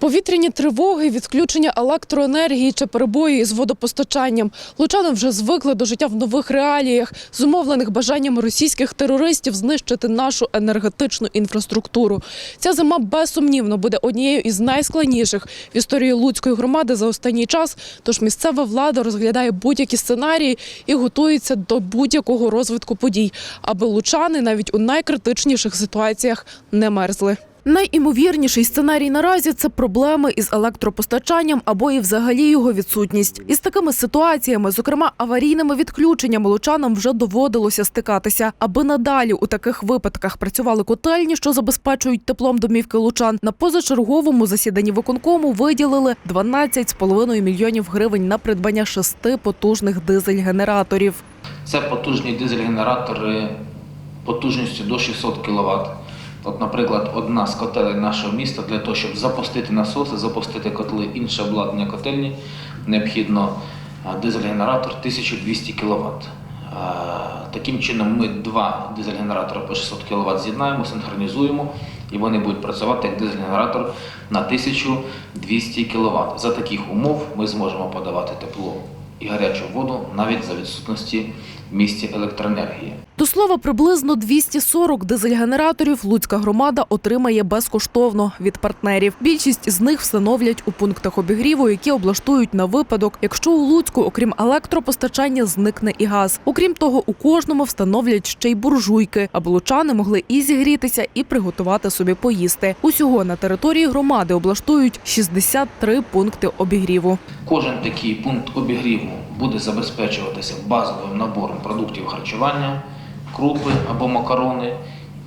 Повітряні тривоги, відключення електроенергії чи перебої із водопостачанням. Лучани вже звикли до життя в нових реаліях, зумовлених бажанням російських терористів знищити нашу енергетичну інфраструктуру. Ця зима безсумнівно буде однією із найскладніших в історії Луцької громади за останній час. Тож місцева влада розглядає будь-які сценарії і готується до будь-якого розвитку подій, аби лучани навіть у найкритичніших ситуаціях не мерзли. Найімовірніший сценарій наразі це проблеми із електропостачанням або і взагалі його відсутність. Із такими ситуаціями, зокрема аварійними відключеннями, лучанам вже доводилося стикатися. Аби надалі у таких випадках працювали котельні, що забезпечують теплом домівки лучан. На позачерговому засіданні виконкому виділили 12,5 мільйонів гривень на придбання шести потужних дизель-генераторів. Це потужні дизель-генератори потужністю до 600 кВт. От, наприклад, одна з котелень нашого міста для того, щоб запустити насоси, запустити котли, інше обладнання котельні, необхідно дизель-генератор 1200 кВт. Таким чином ми два дизель-генератори по 600 кВт з'єднаємо, синхронізуємо, і вони будуть працювати як дизель-генератор на 1200 кВт. За таких умов ми зможемо подавати тепло і гарячу воду навіть за відсутності в місті електроенергії. До слова, приблизно 240 дизель-генераторів Луцька громада отримає безкоштовно від партнерів. Більшість з них встановлять у пунктах обігріву, які облаштують на випадок, якщо у Луцьку, окрім електропостачання, зникне і газ. Окрім того, у кожному встановлять ще й буржуйки, аби лучани могли і зігрітися, і приготувати собі поїсти. Усього на території громади облаштують 63 пункти обігріву. Кожен такий пункт обігріву буде забезпечуватися базовим набором продуктів харчування, крупи або макарони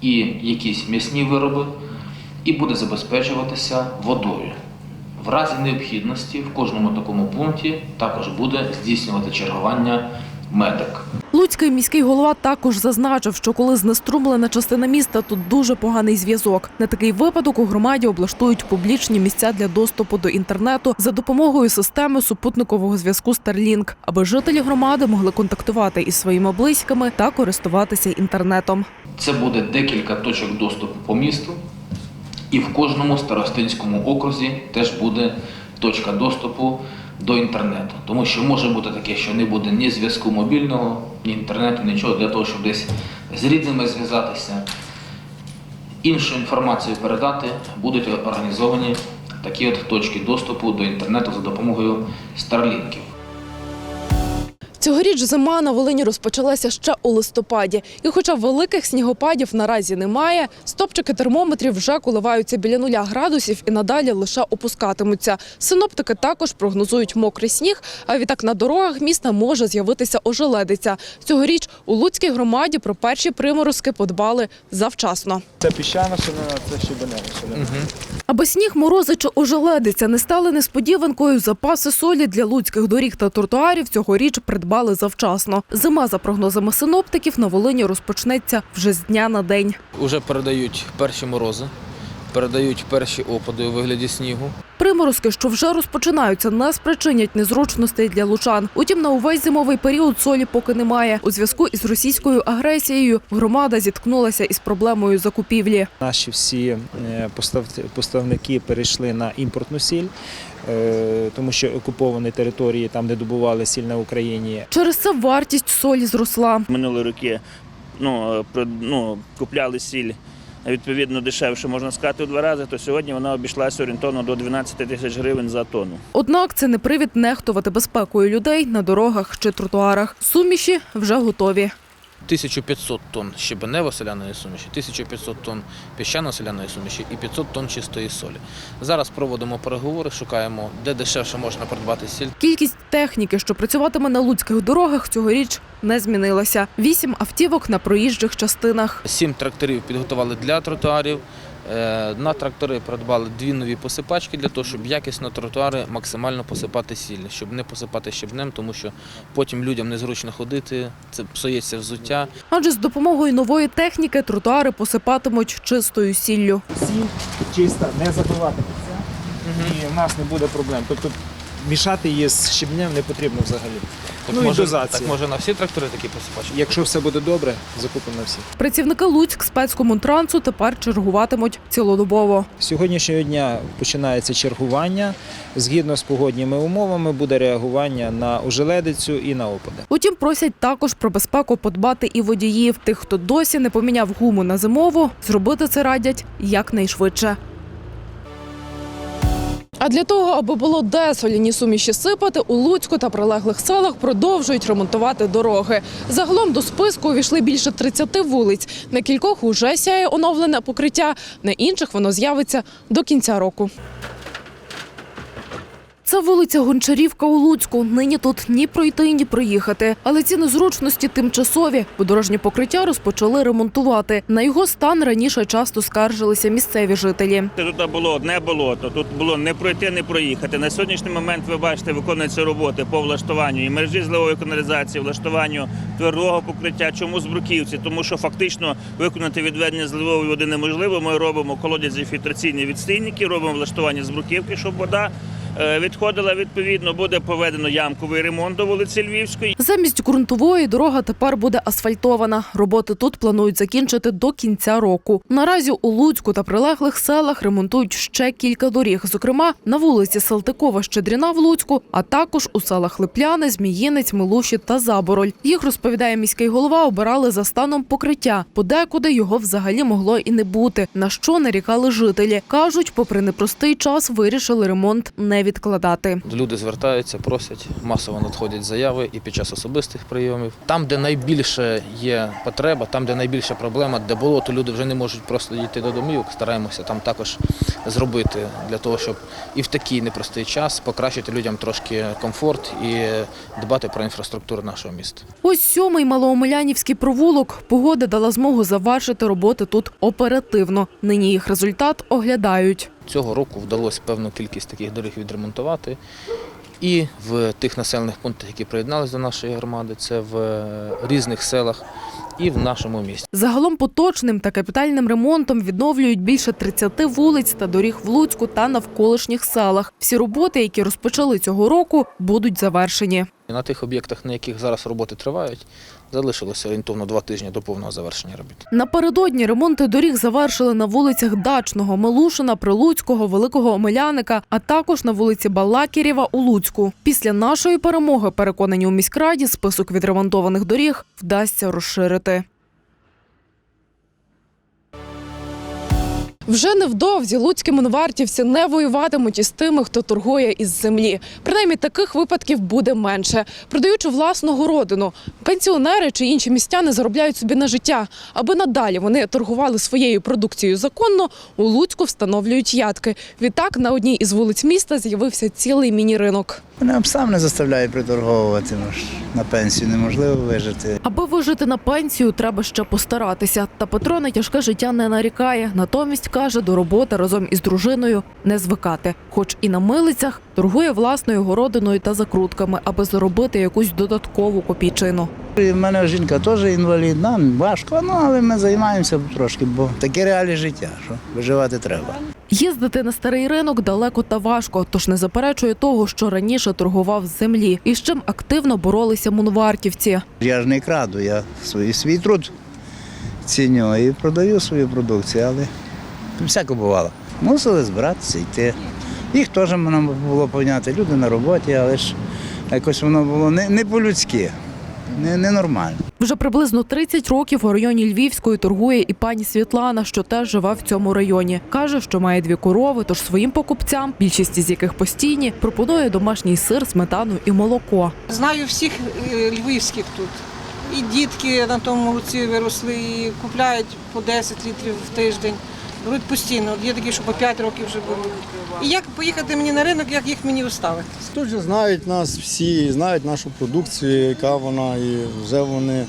і якісь м'ясні вироби, і буде забезпечуватися водою. В разі необхідності в кожному такому пункті також буде здійснювати чергування медик. Луцький міський голова також зазначив, що коли знеструмлена частина міста, тут дуже поганий зв'язок. На такий випадок у громаді облаштують публічні місця для доступу до інтернету за допомогою системи супутникового зв'язку Starlink, аби жителі громади могли контактувати із своїми близькими та користуватися інтернетом. Це буде декілька точок доступу по місту, і в кожному старостинському окрузі теж буде точка доступу до інтернету. Тому що може бути таке, що не буде ні зв'язку мобільного, ні інтернету, нічого для того, щоб десь з рідними зв'язатися. Іншу інформацію передати будуть організовані такі от точки доступу до інтернету за допомогою Старлінків. Цьогоріч зима на Волині розпочалася ще у листопаді. І хоча великих снігопадів наразі немає, стопчики термометрів вже коливаються біля нуля градусів і надалі лише опускатимуться. Синоптики також прогнозують мокрий сніг, а відтак на дорогах міста може з'явитися ожеледиця. Цьогоріч у Луцькій громаді про перші приморозки подбали завчасно. Це піщана солена, це щебенева солена. Аби сніг, морози чи ожеледиця не стали несподіванкою, запаси солі для луцьких доріг та тротуарів цьогоріч придбали завчасно. Зима, за прогнозами синоптиків, на Волині розпочнеться вже з дня на день. Уже передають перші морози, передають перші опади у вигляді снігу. Приморозки, що вже розпочинаються, не спричинять незручностей для лучан. Утім, на увесь зимовий період солі поки немає. У зв'язку із російською агресією громада зіткнулася із проблемою закупівлі. Наші всі е, поставники перейшли на імпортну сіль, е, тому що окуповані території, там де добували сіль на Україні, Через це вартість солі зросла. минулі роки ну, е, ну, купляли сіль відповідно дешевше, можна сказати, у два рази, то сьогодні вона обійшлася орієнтовно до 12 тисяч гривень за тонну. Однак це не привід нехтувати безпекою людей на дорогах чи тротуарах. Суміші вже готові. 1500 тонн щебенево-соляної суміші, 1500 тонн піщано-соляної суміші і 500 тонн чистої солі. Зараз проводимо переговори, шукаємо, де дешевше можна придбати сіль. Кількість техніки, що працюватиме на луцьких дорогах, цьогоріч не змінилася. Вісім автівок на проїжджих частинах. Сім тракторів підготували для тротуарів. Е, На трактори придбали дві нові посипачки для того, щоб якісно тротуари максимально посипати сіль, щоб не посипати щебнем, тому що потім людям незручно ходити, це псується взуття. Адже з допомогою нової техніки тротуари посипатимуть чистою сіллю. сіль чиста, не забиватиметься, і в нас не буде проблем. Тобто мішати її з щебнем не потрібно взагалі. Так, ну і може, дозація. так може на всі трактори такі посипачки? Якщо все буде добре, закупимо на всі. Працівники Луцьк спецкомунтрансу тепер чергуватимуть цілодобово. З Сьогоднішнього дня починається чергування. Згідно з погодніми умовами буде реагування на ожеледицю і на опади. Утім, просять також про безпеку подбати і водіїв. Тих, хто досі не поміняв гуму на зимову, зробити це радять якнайшвидше. А для того, аби було де соляні суміші сипати, у Луцьку та прилеглих селах продовжують ремонтувати дороги. Загалом до списку увійшли більше 30 вулиць. На кількох уже сяє оновлене покриття, на інших воно з'явиться до кінця року. Це вулиця Гончарівка у Луцьку. Нині тут ні пройти, ні проїхати. Але ці незручності тимчасові, бо дорожнє покриття розпочали ремонтувати. На його стан раніше часто скаржилися місцеві жителі. Тут було одне болото, тут було не пройти, не проїхати. На сьогоднішній момент ви бачите, виконуються роботи по влаштуванню і мережі зливової каналізації, влаштуванню твердого покриття. Чому з бруківці? Тому що фактично виконати відведення зливової води неможливо. Ми робимо колодязі фільтраційні відстійники, робимо влаштування з бруківки, щоб вода. Е, Відходила відповідно, буде проведено ямковий ремонт до вулиці Львівської. Замість ґрунтової дорога тепер буде асфальтована. Роботи тут планують закінчити до кінця року. Наразі у Луцьку та прилеглих селах ремонтують ще кілька доріг, зокрема на вулиці Салтикова Щедріна в Луцьку, а також у селах Липляни, Зміїнець, Милуші та Забороль. Їх розповідає міський голова. Обирали за станом покриття. Подекуди його взагалі могло і не бути. На що нарікали жителі. кажуть, попри непростий час, вирішили ремонт не відкладати. Люди звертаються, просять, масово надходять заяви і під час особистих прийомів. Там, де найбільше є потреба, там, де найбільша проблема, де болото, люди вже не можуть просто дійти до домівок. Стараємося там також зробити для того, щоб і в такий непростий час покращити людям трошки комфорт і дбати про інфраструктуру нашого міста. Ось сьомий малоомелянівський провулок. Погода дала змогу завершити роботи тут оперативно. Нині їх результат оглядають. Цього року вдалося певну кількість таких доріг відремонтувати. І в тих населених пунктах, які приєдналися до нашої громади, це в е, різних селах і в нашому місті. Загалом поточним та капітальним ремонтом відновлюють більше 30 вулиць та доріг в Луцьку та навколишніх селах. Всі роботи, які розпочали цього року, будуть завершені. На тих об'єктах, на яких зараз роботи тривають, залишилося орієнтовно два тижні до повного завершення робіт. Напередодні ремонти доріг завершили на вулицях Дачного, Милушина, Прилуцького, Великого Омеляника, а також на вулиці Балакірєва у Луцьку. Після нашої перемоги, переконані у міськраді, список відремонтованих доріг вдасться розширити. Вже невдовзі луцькі монвартівці не воюватимуть із тими, хто торгує із землі. Принаймні таких випадків буде менше. Продаючи власну городину, пенсіонери чи інші містяни заробляють собі на життя. Аби надалі вони торгували своєю продукцією законно, у Луцьку встановлюють ядки. Відтак на одній із вулиць міста з'явився цілий міні-ринок. Мене сам не заставляє приторговувати. Ну ж на пенсію неможливо вижити. Аби вижити на пенсію, треба ще постаратися. Та Петро на тяжке життя не нарікає. Натомість каже, до роботи разом із дружиною не звикати. Хоч і на милицях торгує власною городиною та закрутками, аби заробити якусь додаткову копійчину. І в мене жінка теж інвалід, нам важко, ну але ми займаємося трошки, бо таке реалії життя, що виживати треба. Їздити на старий ринок далеко та важко, тож не заперечує того, що раніше торгував з землі, і з чим активно боролися мунвартівці. Я ж не краду, я свій, свій труд ціню і продаю свою продукцію, але всяко бувало. Мусили збиратися, йти. Їх теж можна було поняти. Люди на роботі, але ж якось воно було не, не по-людськи, не, не нормально. Вже приблизно 30 років у районі Львівської торгує і пані Світлана, що теж живе в цьому районі. Каже, що має дві корови, тож своїм покупцям, більшість з яких постійні, пропонує домашній сир, сметану і молоко. Знаю всіх е, львівських тут. І дітки на тому молоці виросли, і купляють по 10 літрів в тиждень. Беруть постійно. Є такі, що по 5 років вже беруть. І як поїхати мені на ринок, як їх мені уставити? Тут же знають нас всі, знають нашу продукцію, яка вона, і вже вони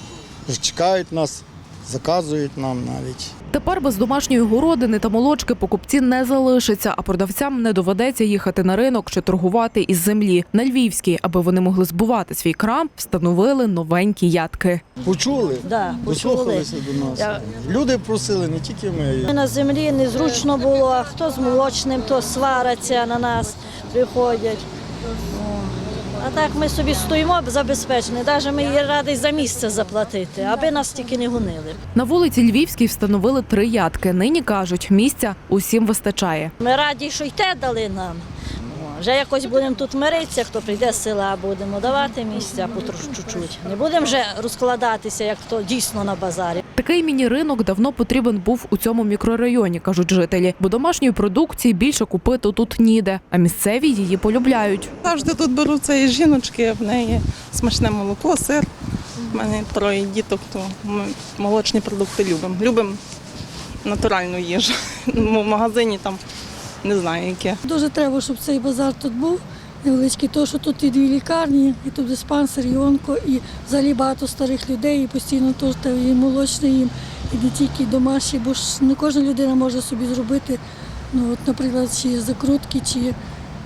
чекають нас, заказують нам навіть. Тепер без домашньої городини та молочки покупці не залишаться, а продавцям не доведеться їхати на ринок чи торгувати із землі. На Львівській, аби вони могли збувати свій крам, встановили новенькі ядки. Почули, Да, почули. дослухалися до нас. Я- Люди просили, не тільки ми. На землі незручно було, хто з молочним, то свараться на нас, приходять. А так ми собі стоїмо забезпечені, навіть ми її раді за місце заплатити, аби нас тільки не гонили. На вулиці Львівській встановили три ядки. Нині кажуть, місця усім вистачає. Ми раді, що й те дали нам. Вже якось будемо тут миритися, хто прийде з села, будемо давати місця потрошку чуть-чуть. Не будемо вже розкладатися, як то дійсно на базарі. Такий міні-ринок давно потрібен був у цьому мікрорайоні, кажуть жителі, бо домашньої продукції більше купити тут ніде, а місцеві її полюбляють. Завжди тут беруться і жіночки, в неї смачне молоко, сир. У мене троє діток, то ми молочні продукти любимо. Любимо натуральну їжу. В магазині там не знаю яке. Дуже треба, щоб цей базар тут був невеличкий, тому що тут і дві лікарні, і тут диспансер, і онко, і взагалі багато старих людей, і постійно треба і молочне їм, і не тільки домашні, бо ж не кожна людина може собі зробити, ну от, наприклад, чи закрутки, чи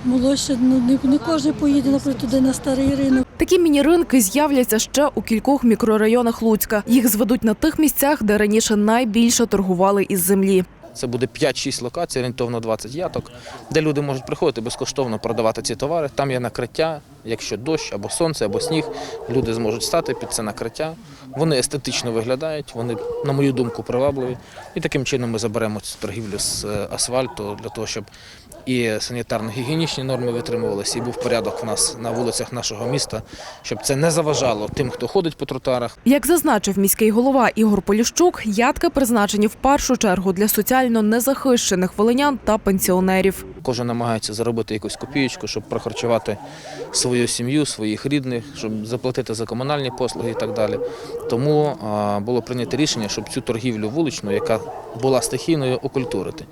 молочне. Ну не, не кожен поїде, наприклад, туди на старий ринок. Такі міні-ринки з'являться ще у кількох мікрорайонах Луцька. Їх зведуть на тих місцях, де раніше найбільше торгували із землі. Це буде 5-6 локацій, орієнтовно 20 яток, де люди можуть приходити безкоштовно продавати ці товари. Там є накриття, якщо дощ або сонце, або сніг, люди зможуть стати під це накриття. Вони естетично виглядають, вони, на мою думку, привабливі. І таким чином ми заберемо цю торгівлю з е, асфальту для того, щоб і санітарно-гігієнічні норми витримувалися, і був порядок в нас на вулицях нашого міста, щоб це не заважало тим, хто ходить по тротуарах. Як зазначив міський голова Ігор Поліщук, ядки призначені в першу чергу для соціально незахищених волинян та пенсіонерів. Кожен намагається заробити якусь копієчку, щоб прохарчувати свою сім'ю, своїх рідних, щоб заплатити за комунальні послуги і так далі. Тому було прийнято рішення, щоб цю торгівлю вуличну, яка була стихійною, окультурити.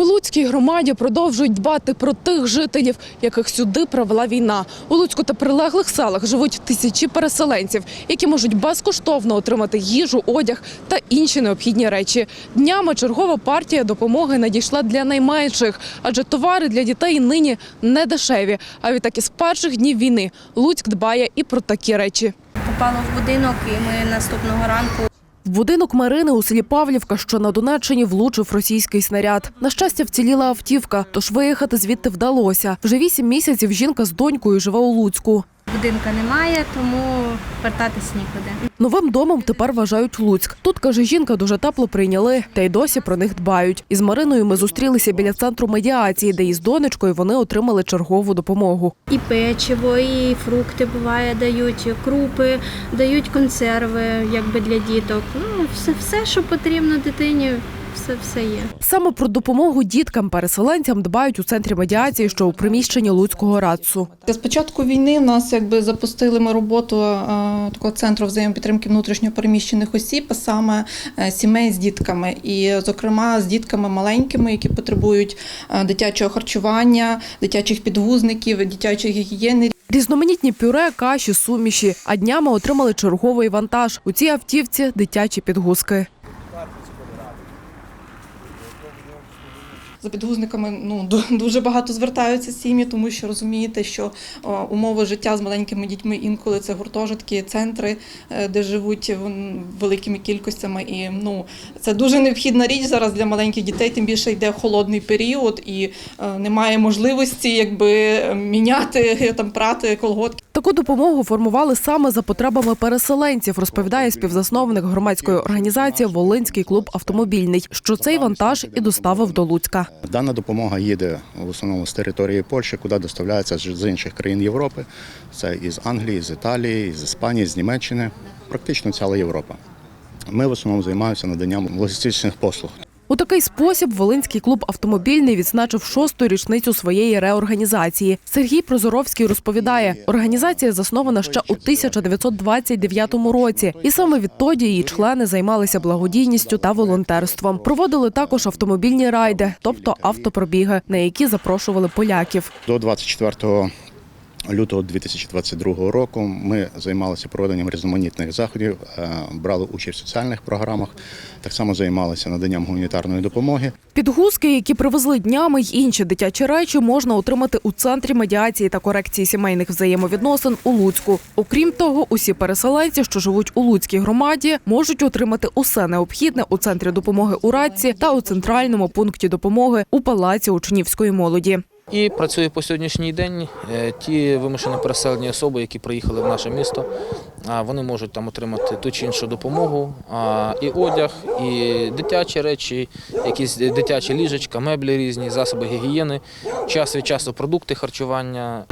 У Луцькій громаді продовжують дбати про тих жителів, яких сюди привела війна. У Луцьку та прилеглих селах живуть тисячі переселенців, які можуть безкоштовно отримати їжу, одяг та інші необхідні речі. Днями чергова партія допомоги надійшла для найменших, адже товари для дітей нині не дешеві. А відтак із перших днів війни Луцьк дбає і про такі речі. Попало в будинок, і ми наступного ранку В будинок Марини у селі Павлівка, що на Донеччині, влучив російський снаряд. На щастя, вціліла автівка, тож виїхати звідти вдалося. Вже вісім місяців жінка з донькою живе у Луцьку. Будинка немає, тому вертатись нікуди. Новим домом тепер вважають Луцьк. Тут, каже жінка, дуже тепло прийняли, та й досі про них дбають. Із Мариною ми зустрілися біля центру медіації, де із донечкою вони отримали чергову допомогу. І печиво, і фрукти буває, дають крупи, дають консерви, якби для діток. Ну все, все, що потрібно дитині, все, все є. Саме про допомогу діткам-переселенцям дбають у центрі медіації, що у приміщенні Луцького радцу. З початку війни в нас якби запустили ми роботу е, такого центру взаємопідтримки внутрішньопереміщених осіб, а саме е, сімей з дітками, і зокрема з дітками маленькими, які потребують е, дитячого харчування, дитячих підгузників, дитячої гігієни. Різноманітні пюре, каші, суміші. А днями отримали черговий вантаж. У цій автівці дитячі підгузки. За підгузниками ну ду- дуже багато звертаються сім'ї, тому що розумієте, що умови життя з маленькими дітьми інколи це гуртожитки, центри, е, де живуть великими кількостями. І ну це дуже необхідна річ зараз для маленьких дітей. Тим більше йде холодний період, і е, немає можливості якби міняти е, там прати колготки. Таку допомогу формували саме за потребами переселенців, розповідає співзасновник громадської організації Волинський клуб автомобільний, що цей вантаж і доставив до Луцька. Дана допомога їде в основному з території Польщі, куди доставляється з інших країн Європи. Це із Англії, з Італії, з Іспанії, з Німеччини, практично ціла Європа. Ми в основному займаємося наданням логістичних послуг. У такий спосіб Волинський клуб автомобільний відзначив шосту річницю своєї реорганізації. Сергій Прозоровський розповідає, організація заснована ще у 1929 році, і саме відтоді її члени займалися благодійністю та волонтерством. Проводили також автомобільні райди, тобто автопробіги, на які запрошували поляків. До 24 лютого 2022 року ми займалися проведенням різноманітних заходів, е, брали участь в соціальних програмах, так само займалися наданням гуманітарної допомоги. Підгузки, які привезли днями, й інші дитячі речі можна отримати у центрі медіації та корекції сімейних взаємовідносин у Луцьку. Окрім того, усі переселенці, що живуть у Луцькій громаді, можуть отримати усе необхідне у центрі допомоги у Радці та у центральному пункті допомоги у палаці учнівської молоді. І працює по сьогоднішній день е, ті вимушено переселені особи, які приїхали в наше місто, вони можуть там отримати ту чи іншу допомогу, і одяг, і дитячі речі, якісь дитячі ліжечка, меблі різні, засоби гігієни, час від часу продукти харчування.